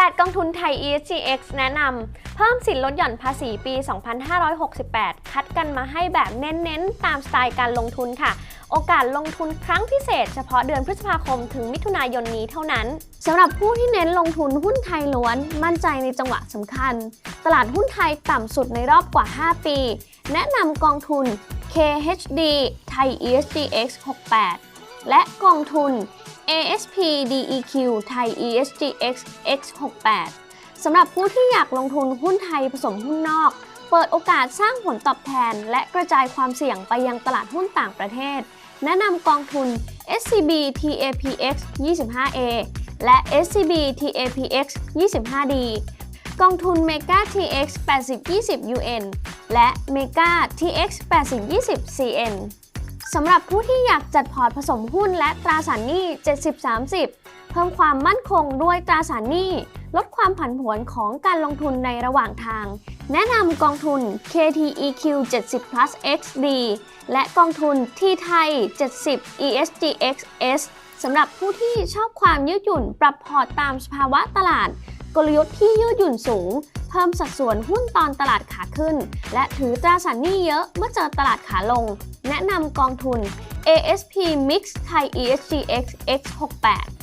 8 กองทุนไทย ESGX แนะนำเพิ่มสินลดหย่อนภาษีปี 2568 คัดกันมาให้แบบเน้นๆ ตามสไตล์การลงทุนค่ะ โอกาสลงทุนครั้งพิเศษ เฉพาะเดือนพฤษภาคมถึงมิถุนายนนี้เท่านั้นสำหรับผู้ที่เน้นลงทุนหุ้นไทยล้วน มั่นใจในจังหวะสำคัญ ตลาดหุ้นไทยต่ำสุดในรอบกว่า 5 ปี แนะนำกองทุน KHD ไทย ESGX 68 และกองทุน ASP DEQ ไทย ESGX X68 สำหรับผู้ที่อยากลงทุนหุ้นไทยผสมหุ้นนอก เปิดโอกาสสร้างผลตอบแทน และกระจายความเสี่ยงไปยังตลาดหุ้นต่างประเทศ แนะนำกองทุน SCB TAPX 25A และ SCB TAPX 25D กองทุน Mega TX 8020 UN และ Mega TX 8020 CN สำหรับผู้ที่อยากจัดพอร์ตผสมหุ้นและตราสารหนี้ 70-30 เพิ่มความมั่นคงด้วยตราสารหนี้ ลดความผันผวนของการลงทุนในระหว่างทาง แนะนำกองทุน KTEQ 70 plus XD และกองทุนที่ไทย 70 ESGXS สำหรับผู้ที่ชอบความยืดหยุ่นปรับพอร์ตตามสภาวะตลาด กลยุทธ์ที่ยืดหยุ่นสูง เพิ่มสัดส่วนหุ้นตอนตลาดขาขึ้น และถือตราสารหนี้เยอะเมื่อเจอตลาดขาลง แนะนำกองทุน ASP Mix Thai ESGX X68